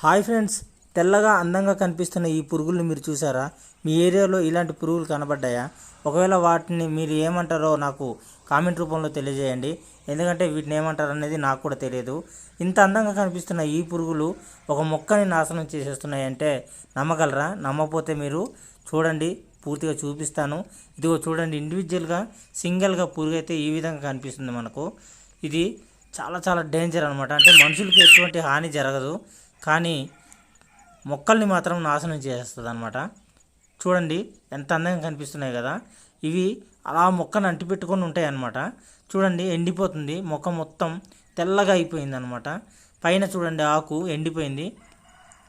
Hi friends తెల్లగా అందంగా కనిపిస్తున్న ఈ పురుగుల్ని మీరు చూసారా? మీ ఏరియాలో ఇలాంటి పురుగులు కనబడ్డాయా? ఒకవేళ వాటిని మీరు ఏమంటారో నాకు కామెంట్ రూపంలో తెలియజేయండి. ఎందుకంటే వీటిని ఏమంటారు అనేది నాకు కూడా తెలియదు. ఇంత అందంగా కనిపిస్తున్న ఈ పురుగులు ఒక మొక్కని నాశనం చేసేస్తున్నాయి అంటే నమ్మగలరా? నమ్మకపోతే మీరు చూడండి పూర్తిగా చూపిస్తాను. ఇదిగో చూడండి ఇండివిజువల్గా సింగిల్గా పురుగు అయితే ఈ విధంగా కనిపిస్తుంది మనకు. ఇది చాలా చాలా డేంజర్ అనమాట అంటే మనుషులకి ఎటువంటి హాని జరగదు. కానీ మొక్కల్ని మాత్రం నాశనం చేస్తుంది అనమాట చూడండి ఎంత అందంగా కనిపిస్తున్నాయి కదా. ఇవి అలా మొక్కను అంటిపెట్టుకొని ఉంటాయి అన్నమాట చూడండి ఎండిపోతుంది. మొక్క మొత్తం తెల్లగా అయిపోయింది అనమాట పైన చూడండి ఆకు ఎండిపోయింది.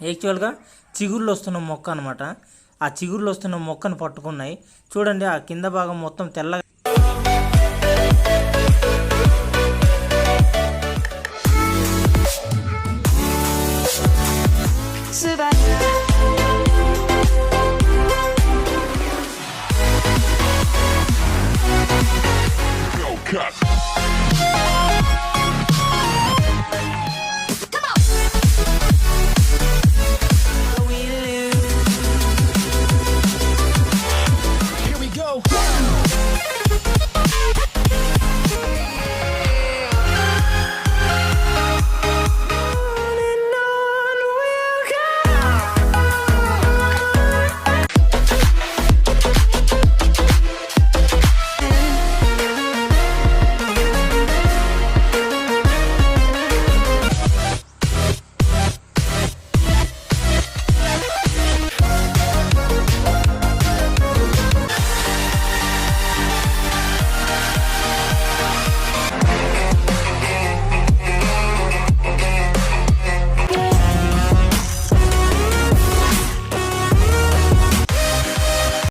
యాక్చువల్గా చిగుర్లు వస్తున్న మొక్క అనమాట ఆ చిగుర్లు వస్తున్న మొక్కను పట్టుకున్నాయి. చూడండి ఆ కింద భాగం మొత్తం తెల్లగా Cut.